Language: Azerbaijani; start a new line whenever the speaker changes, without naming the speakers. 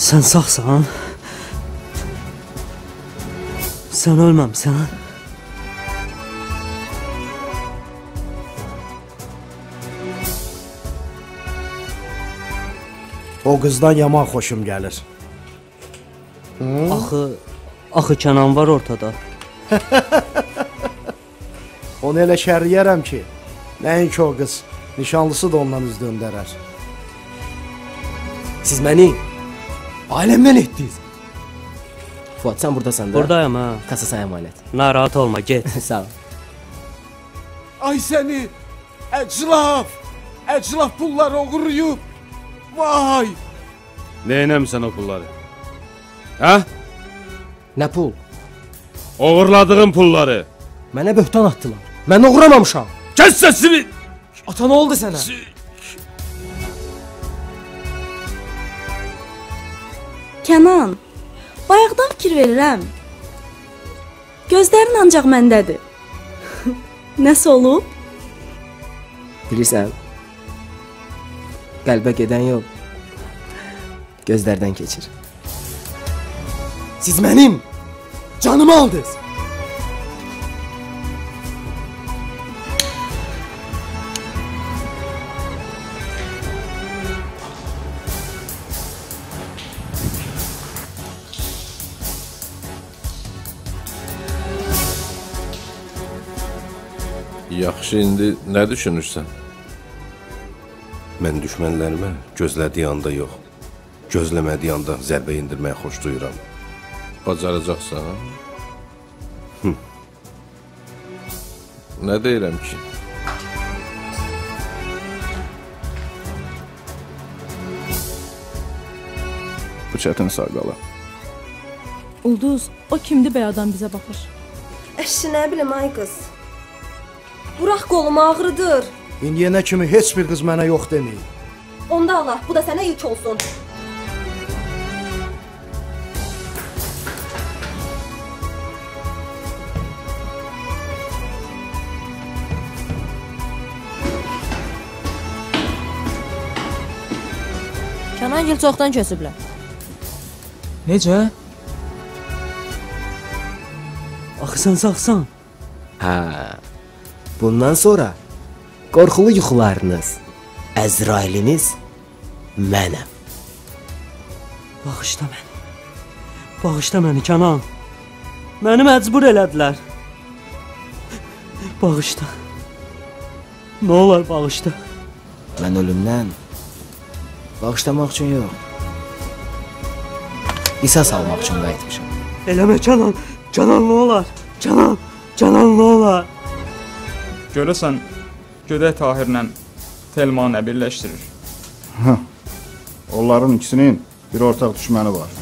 Sən sağsan? Sən ölməmsən?
O qızdan yaman xoşum gəlir.
Axı axı Kənan var ortada.
Onu elə şərliyərəm ki, nəinki o qız, nişanlısı da ondan üz döndərər.
Siz məni ailəmdən etdiniz. Fuad sən burdasan da.
Buradayam ha.
Kasa sana emanet.
Narahat olma, get.
Sağ ol.
Ay səni! Əclaf! Əclaf pulları oğurlayıb! Vay!
Neynəmsən o pulları? Hə?
Nə pul?
Oğurladığın pulları.
Mənə böhtan atdılar. Mən oğuramamışam.
Kəs səsini!
Ata nə oldu sənə?
Kənan, bayaqdan fikir verirəm. Gözlərin ancaq məndədir. Nəsə olub?
Bilirsən? Qəlbə gedən yol gözlərdən keçir. Siz mənim canımı aldınız.
Yaxşı, indi nə düşünürsən? Mən düşmənlərimə gözlədiyi anda yox, gözləmədiyi anda zərbə endirməyə xoş duyuram. Bacaracaqsan? Hı. Nə deyirəm ki?
Bu çətin sağqala.
Ulduz, o kimdir bey adam bizə baxır?
Əşi nə bilim ay qız. Burax qolumu ağrıdır.
İndiyənə kimi heç bir qız mənə yox deməyin.
Onda Allah, bu da sənə yük olsun.
Kənan gil çoxdan kösüblər.
Necə?
Axı sən sağsan?
Hə. Bundan sonra qorxulu yuxularınız, Əzrailiniz mənəm.
Bağışla məni. Bağışla məni Kənan. Məni məcbur elədilər. Bağışla. Nə olar bağışla.
Mən ölümdən bağışlamaq üçün yox. Qisas almaq üçün qayıtmışam.
Eləmə Kənan. Kənan nə olar? Kənan, Kənan nə olar?
Görəsən Gödək Tahirlə Telma nə birləşdirir?
Onların ikisinin bir ortaq düşməni var.